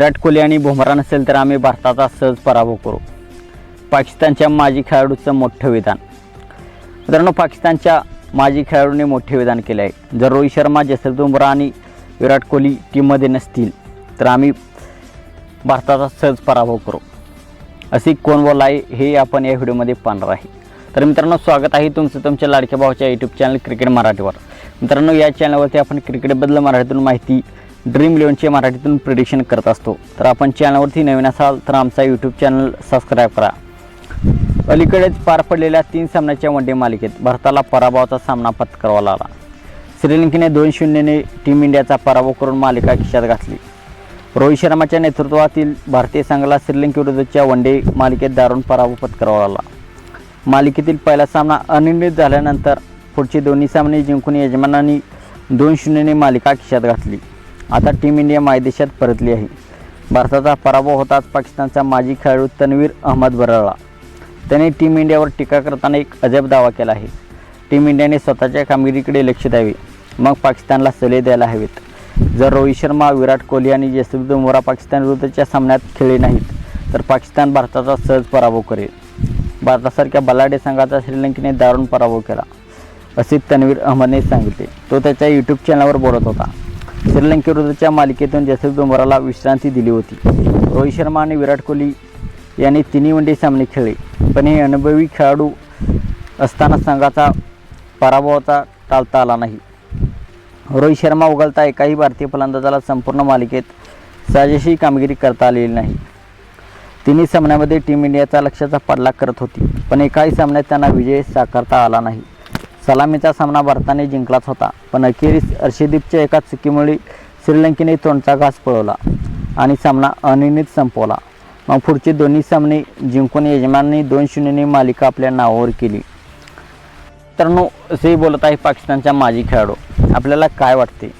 विराट कोहली आणि बुमरा नसेल तर आम्ही भारताचा सहज पराभव करू. पाकिस्तानच्या माजी खेळाडूचं मोठं विधान. मित्रांनो पाकिस्तानच्या माजी खेळाडूने मोठे विधान केले आहे जर रोहित शर्मा जसप्रीत बुमरा आणि विराट कोहली टीममध्ये नसतील तर आम्ही भारताचा सहज पराभव करू. असे कोण बोल आहे हे आपण या व्हिडिओमध्ये पाहणार आहे. तर मित्रांनो स्वागत आहे तुमचं तुमच्या लाडक्या भावाच्या यूट्यूब चॅनल क्रिकेट मराठीवर. मित्रांनो या चॅनलवरती आपण क्रिकेटबद्दल मराठीतून माहिती ड्रीम इलेवनचे मराठीतून प्रिडिक्शन करत असतो. तर आपण चॅनलवरती नवीन असाल तर आमचा यूट्यूब चॅनल सबस्क्राईब करा. अलीकडेच पार पडलेल्या तीन सामन्याच्या वनडे मालिकेत भारताला पराभवाचा सामना पत्करावा लागला. श्रीलंकेने दोन शून्यने टीम इंडियाचा पराभव करून मालिका खिशात घातली. रोहित शर्माच्या नेतृत्वातील भारतीय संघाला श्रीलंकेविरुद्धच्या वनडे मालिकेत दारुण पराभव पत्करावा लागला. मालिकेतील पहिला सामना अनिर्णित झाल्यानंतर पुढचे दोन्ही सामने जिंकून यजमानांनी दोन शून्यने मालिका खिशात घातली. आता टीम इंडिया मायदेशात परतली आहे. भारताचा पराभव होताच पाकिस्तानचा माजी खेळाडू तन्वीर अहमद बरळला. त्याने टीम इंडियावर टीका करताना एक अजब दावा केला आहे. टीम इंडियाने स्वतःच्या कामगिरीकडे लक्ष द्यावे मग पाकिस्तानला सल्ले द्यायला हवेत. जर रोहित शर्मा विराट कोहली आणि जसप्रीत बुमरा पाकिस्तान विरुद्धच्या सामन्यात खेळले नाहीत तर पाकिस्तान भारताचा सहज पराभव करेल. भारतासारख्या बलाढ्य संघाचा श्रीलंकेने दारुण पराभव केला असे तन्वीर अहमदने सांगितले. तो त्याच्या यूट्यूब चॅनलवर बोलत होता. श्रीलंकेविरुद्धच्या मालिकेतून जसप्रीत बुमराला विश्रांती दिली होती. रोहित शर्मा आणि विराट कोहली यांनी तिन्ही वनडे सामने खेळले. पण हे अनुभवी खेळाडू असताना संघाचा पराभवाचा टाळता आला नाही. रोहित शर्मा उघडता एकाही भारतीय फलंदाजाला संपूर्ण मालिकेत साजेशी कामगिरी करता आलेली नाही. तिन्ही सामन्यामध्ये टीम इंडियाचा लक्षाचा पडला करत होती. पण एकाही सामन्यात त्यांना विजय साकारता आला नाही. सलामीचा सामना भारताने जिंकलाच होता पण अखेरीस अर्षदीपच्या एका चुकीमुळे श्रीलंकेने तोंडचा घास पळवला आणि सामना अनिर्णित संपवला. मग पुढचे दोन्ही सामने जिंकून यजमानांनी दोन शून्यने मालिका आपल्या नावावर केली. तर नो असेही बोलत आहे पाकिस्तानच्या माजी खेळाडू. आपल्याला काय वाटते?